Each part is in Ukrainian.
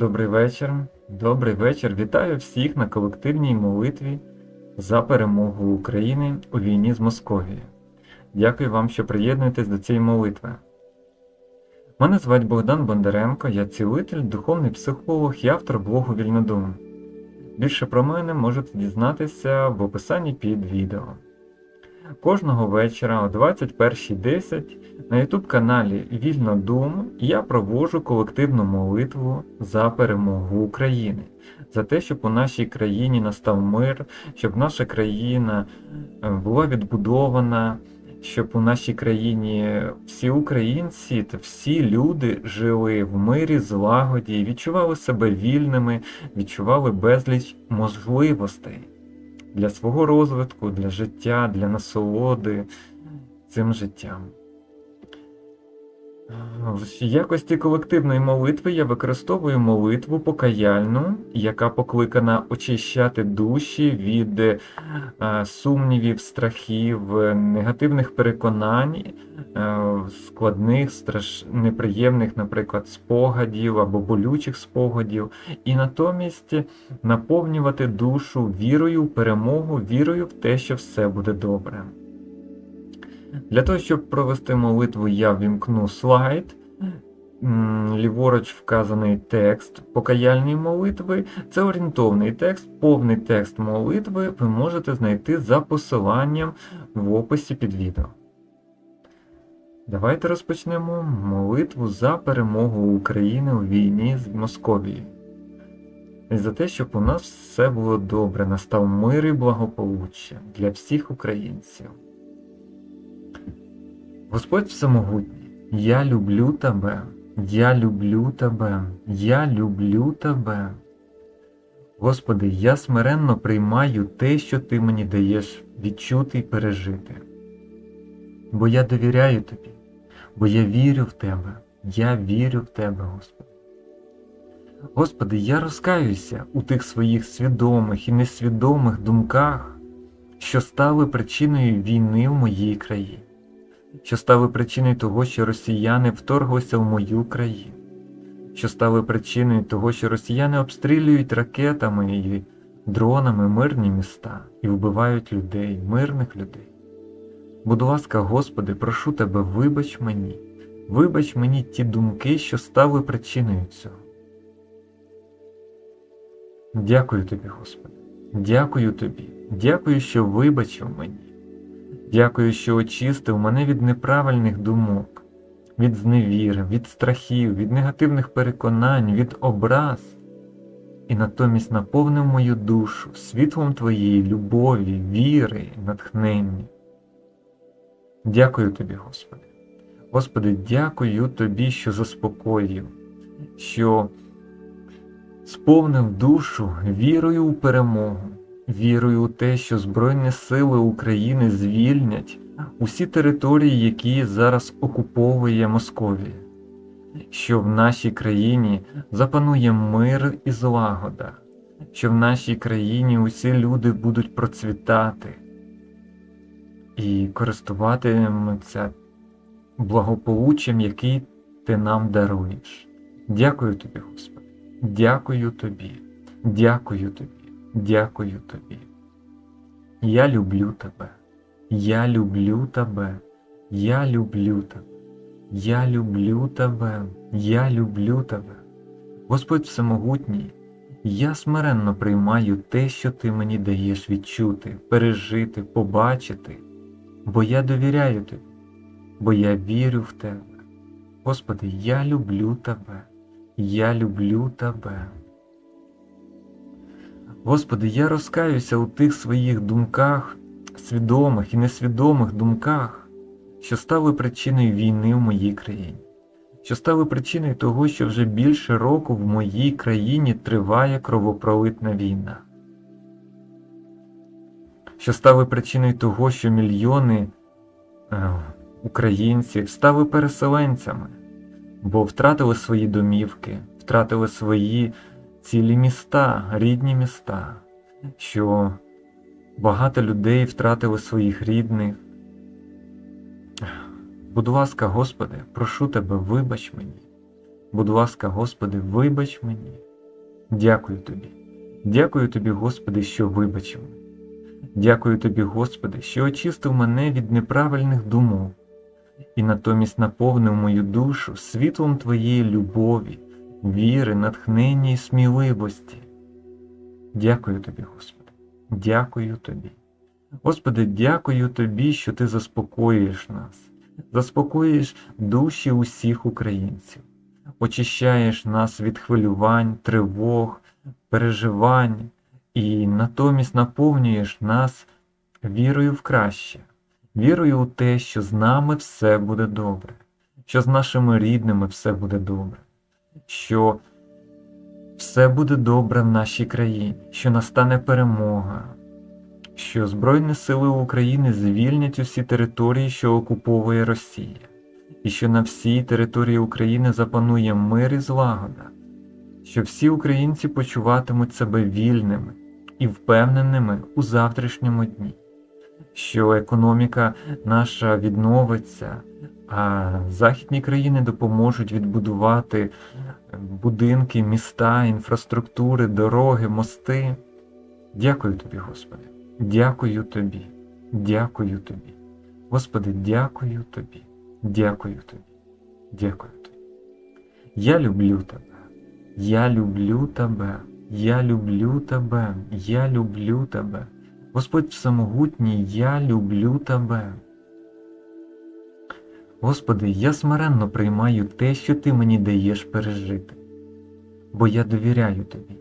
Добрий вечір. Добрий вечір. Вітаю всіх на колективній молитві за перемогу України у війні з Московією. Дякую вам, що приєднуєтесь до цієї молитви. Мене звать Богдан Бондаренко, я цілитель, духовний психолог і автор блогу Вільнодум. Більше про мене можете дізнатися в описанні під відео. Кожного вечора о 21.10 на YouTube каналі Вільнодум я проводжу колективну молитву за перемогу України, за те, щоб у нашій країні настав мир, щоб наша країна е, була відбудована, щоб у нашій країні всі українці та всі люди жили в мирі, злагоді, відчували себе вільними, відчували безліч можливостей для свого розвитку, для життя, для насолоди цим життям. В якості колективної молитви я використовую молитву покаяльну, яка покликана очищати душі від е, сумнівів, страхів, негативних переконань, е, складних, страш... неприємних, наприклад, спогадів або болючих спогадів, і натомість наповнювати душу вірою в перемогу, вірою в те, що все буде добре. Для того, щоб провести молитву, я вімкну слайд. Ліворуч вказаний текст покаяльної молитви. Це орієнтовний текст, повний текст молитви ви можете знайти за посиланням в описі під відео. Давайте розпочнемо молитву за перемогу України у війні з Московією. І за те, щоб у нас все було добре, настав мир і благополуччя для всіх українців. Господь Всемогутній, я люблю Тебе, я люблю Тебе, я люблю Тебе. Господи, я смиренно приймаю те, що Ти мені даєш відчути і пережити. Бо я довіряю Тобі, бо я вірю в Тебе, я вірю в Тебе, Господи. Господи, я розкаюся у тих своїх свідомих і несвідомих думках, що стали причиною війни в моїй країні що стали причиною того, що росіяни вторглися в мою країну, що стали причиною того, що росіяни обстрілюють ракетами і дронами мирні міста і вбивають людей, мирних людей. Будь ласка, Господи, прошу Тебе, вибач мені, вибач мені ті думки, що стали причиною цього. Дякую тобі, Господи, дякую тобі, дякую, що вибачив мені. Дякую, що очистив мене від неправильних думок, від зневіри, від страхів, від негативних переконань, від образ, і натомість наповнив мою душу світлом Твоєї любові, віри, натхнення. Дякую Тобі, Господи. Господи, дякую Тобі, що заспокоїв, що сповнив душу вірою у перемогу. Вірую у те, що Збройні Сили України звільнять усі території, які зараз окуповує Московія, що в нашій країні запанує мир і злагода, що в нашій країні усі люди будуть процвітати. І користуватимуться благополуччям, який ти нам даруєш. Дякую тобі, Господи, дякую тобі, дякую тобі. Дякую тобі. Я люблю тебе. Я люблю тебе. Я люблю тебе. Я люблю тебе. Я люблю тебе. Господь Всемогутній, я смиренно приймаю те, що ти мені даєш відчути, пережити, побачити, бо я довіряю тобі, бо я вірю в тебе. Господи, я люблю тебе. Я люблю тебе. Господи, я розкаюся у тих своїх думках, свідомих і несвідомих думках, що стали причиною війни в моїй країні, що стали причиною того, що вже більше року в моїй країні триває кровопролитна війна, що стали причиною того, що мільйони е, українців стали переселенцями, бо втратили свої домівки, втратили свої цілі міста, рідні міста, що багато людей втратили своїх рідних. Будь ласка, Господи, прошу Тебе, вибач мені. Будь ласка, Господи, вибач мені, Дякую тобі. Дякую тобі, Господи, що вибачив. Дякую тобі, Господи, що очистив мене від неправильних думок і натомість наповнив мою душу світлом Твоєї любові, віри, натхнення і сміливості. Дякую тобі, Господи, дякую тобі. Господи, дякую тобі, що ти заспокоюєш нас, заспокоюєш душі усіх українців, очищаєш нас від хвилювань, тривог, переживань і натомість наповнюєш нас вірою в краще, вірою у те, що з нами все буде добре, що з нашими рідними все буде добре, що все буде добре в нашій країні, що настане перемога, що Збройні сили України звільнять усі території, що окуповує Росія, і що на всій території України запанує мир і злагода, що всі українці почуватимуть себе вільними і впевненими у завтрашньому дні, що економіка наша відновиться, західні країни допоможуть відбудувати будинки, міста, інфраструктури, дороги, мости. Дякую тобі, Господи. Дякую тобі, дякую тобі. Господи, дякую тобі, дякую тобі, дякую тобі. Я люблю тебе, я люблю тебе, я люблю тебе, я люблю тебе. Господь Всемогутній, я люблю тебе. Господи, я смиренно приймаю те, що Ти мені даєш пережити, бо я довіряю Тобі.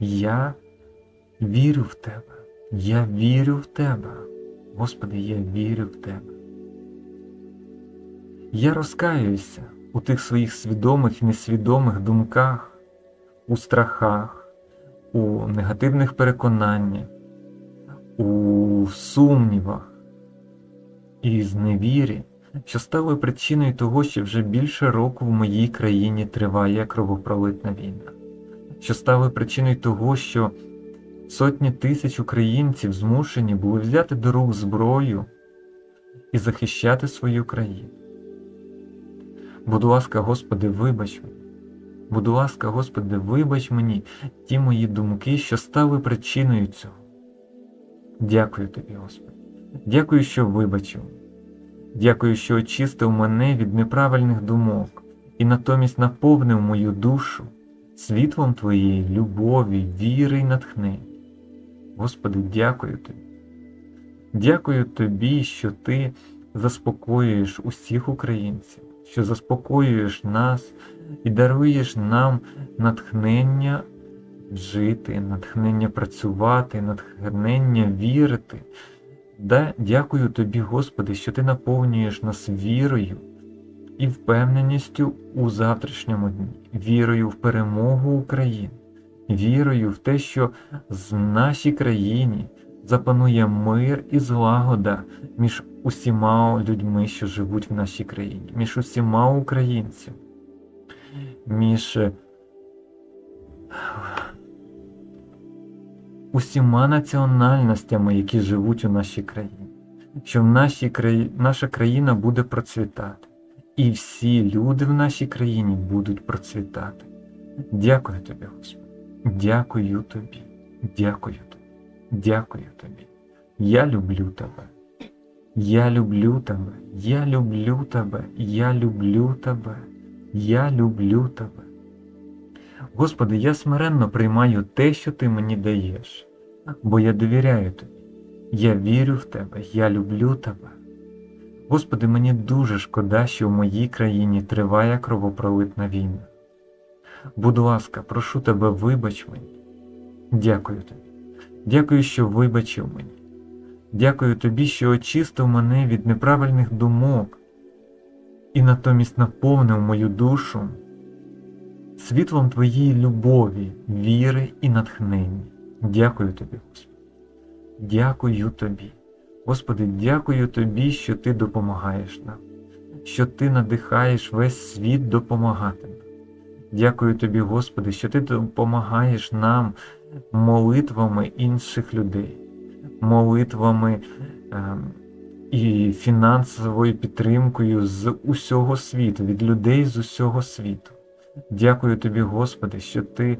Я вірю в Тебе. Я вірю в Тебе. Господи, я вірю в Тебе. Я розкаюся у тих своїх свідомих і несвідомих думках, у страхах, у негативних переконаннях, у сумнівах і зневірі, що стали причиною того, що вже більше року в моїй країні триває кровопролитна війна, що стали причиною того, що Сотні тисяч українців змушені були взяти до рук зброю і захищати свою країну. Будь ласка, Господи, вибач мені. Будь ласка, Господи, вибач мені ті мої думки, що стали причиною цього. Дякую Тобі, Господи. Дякую, що вибачив. Дякую, що очистив мене від неправильних думок і натомість наповнив мою душу світлом Твоєї любові, віри й натхнення. Господи, дякую Тобі. Дякую Тобі, що Ти заспокоюєш усіх українців, що заспокоюєш нас і даруєш нам натхнення жити, натхнення працювати, натхнення вірити. Да, Дякую Тобі, Господи, що Ти наповнюєш нас вірою і впевненістю у завтрашньому дні, вірою в перемогу України вірою в те, що в нашій країні запанує мир і злагода між усіма людьми, що живуть в нашій країні, між усіма українцями, між усіма національностями, які живуть у нашій країні, що в нашій краї... наша країна буде процвітати, і всі люди в нашій країні будуть процвітати. Дякую тобі, Господи. Дякую тобі, дякую тобі, дякую тобі. Я люблю тебе. Я люблю тебе, я люблю тебе, я люблю тебе, я люблю тебе. Господи, я смиренно приймаю те, що Ти мені даєш, бо я довіряю тобі. Я вірю в тебе, я люблю тебе. Господи, мені дуже шкода, що в моїй країні триває кровопролитна війна. Будь ласка, прошу тебе, вибач мені. Дякую тобі. Дякую, що вибачив мені. Дякую тобі, що очистив мене від неправильних думок і натомість наповнив мою душу світлом Твоєї любові, віри і натхнення. Дякую тобі, Господи. Дякую тобі. Господи, дякую тобі, що Ти допомагаєш нам, що Ти надихаєш весь світ допомагати нам. Дякую тобі, Господи, що Ти допомагаєш нам молитвами інших людей, молитвами е, і фінансовою підтримкою з усього світу, від людей з усього світу. Дякую тобі, Господи, що ти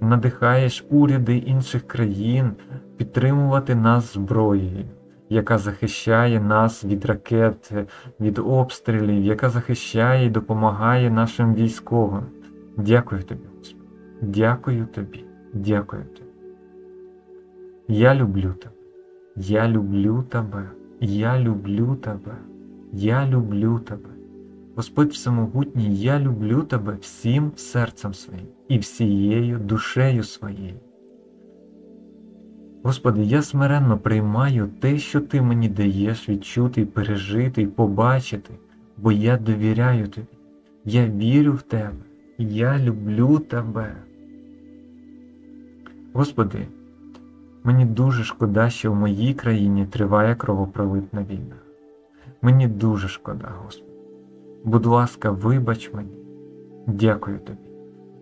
надихаєш уряди інших країн підтримувати нас зброєю, яка захищає нас від ракет, від обстрілів, яка захищає і допомагає нашим військовим. Дякую тобі, Господи. Дякую тобі, дякую тобі. Я люблю тебе. Я люблю тебе. Я люблю тебе. Я люблю тебе. Господь Всемогутній, я люблю тебе всім серцем своїм і всією душею своєю. Господи, я смиренно приймаю те, що Ти мені даєш відчути, пережити і побачити, бо я довіряю Тобі. Я вірю в Тебе. Я люблю Тебе. Господи, мені дуже шкода, що в моїй країні триває кровопролитна війна. Мені дуже шкода, Господи. Будь ласка, вибач мені. Дякую тобі.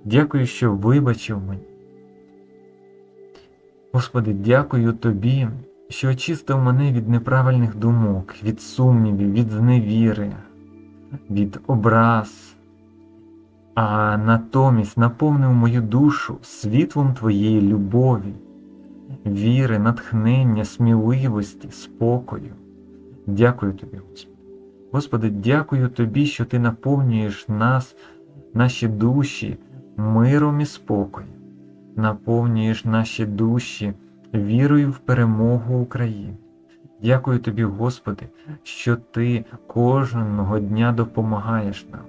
Дякую, що вибачив мені. Господи, дякую тобі, що очистив мене від неправильних думок, від сумнівів, від зневіри, від образ, а натомість наповнив мою душу світлом Твоєї любові, віри, натхнення, сміливості, спокою. Дякую тобі, Господи. Господи, дякую Тобі, що Ти наповнюєш нас, наші душі миром і спокоєм, наповнюєш наші душі вірою в перемогу України. Дякую Тобі, Господи, що Ти кожного дня допомагаєш нам,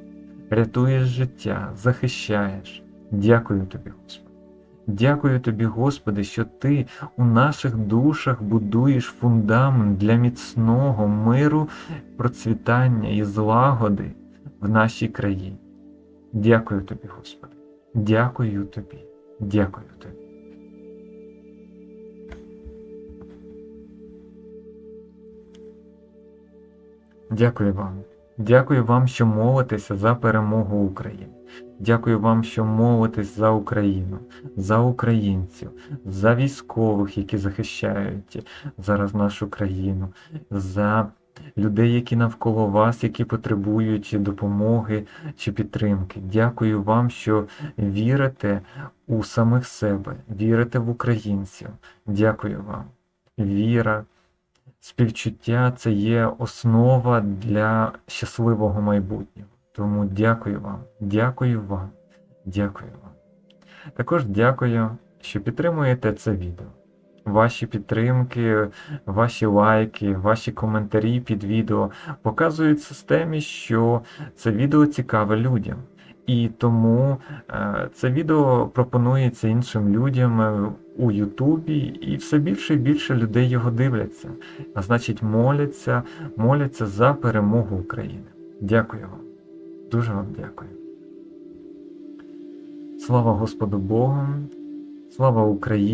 рятуєш життя, захищаєш. Дякую Тобі, Господи. Дякую Тобі, Господи, що Ти у наших душах будуєш фундамент для міцного миру, процвітання і злагоди в нашій країні. Дякую Тобі, Господи. Дякую Тобі. Дякую Тобі. Дякую вам. Дякую вам, що молитеся за перемогу України. Дякую вам, що молитесь за Україну, за українців, за військових, які захищають зараз нашу країну, за людей, які навколо вас, які потребують допомоги чи підтримки. Дякую вам, що вірите у самих себе, вірите в українців. Дякую вам. Віра. Співчуття це є основа для щасливого майбутнього. Тому дякую вам, дякую вам, дякую вам. Також дякую, що підтримуєте це відео. Ваші підтримки, ваші лайки, ваші коментарі під відео показують системі, що це відео цікаве людям. І тому е, це відео пропонується іншим людям е, у Ютубі, і все більше і більше людей його дивляться, а значить, моляться, моляться за перемогу України. Дякую вам. Дуже вам дякую. Слава Господу Богу, слава Україні!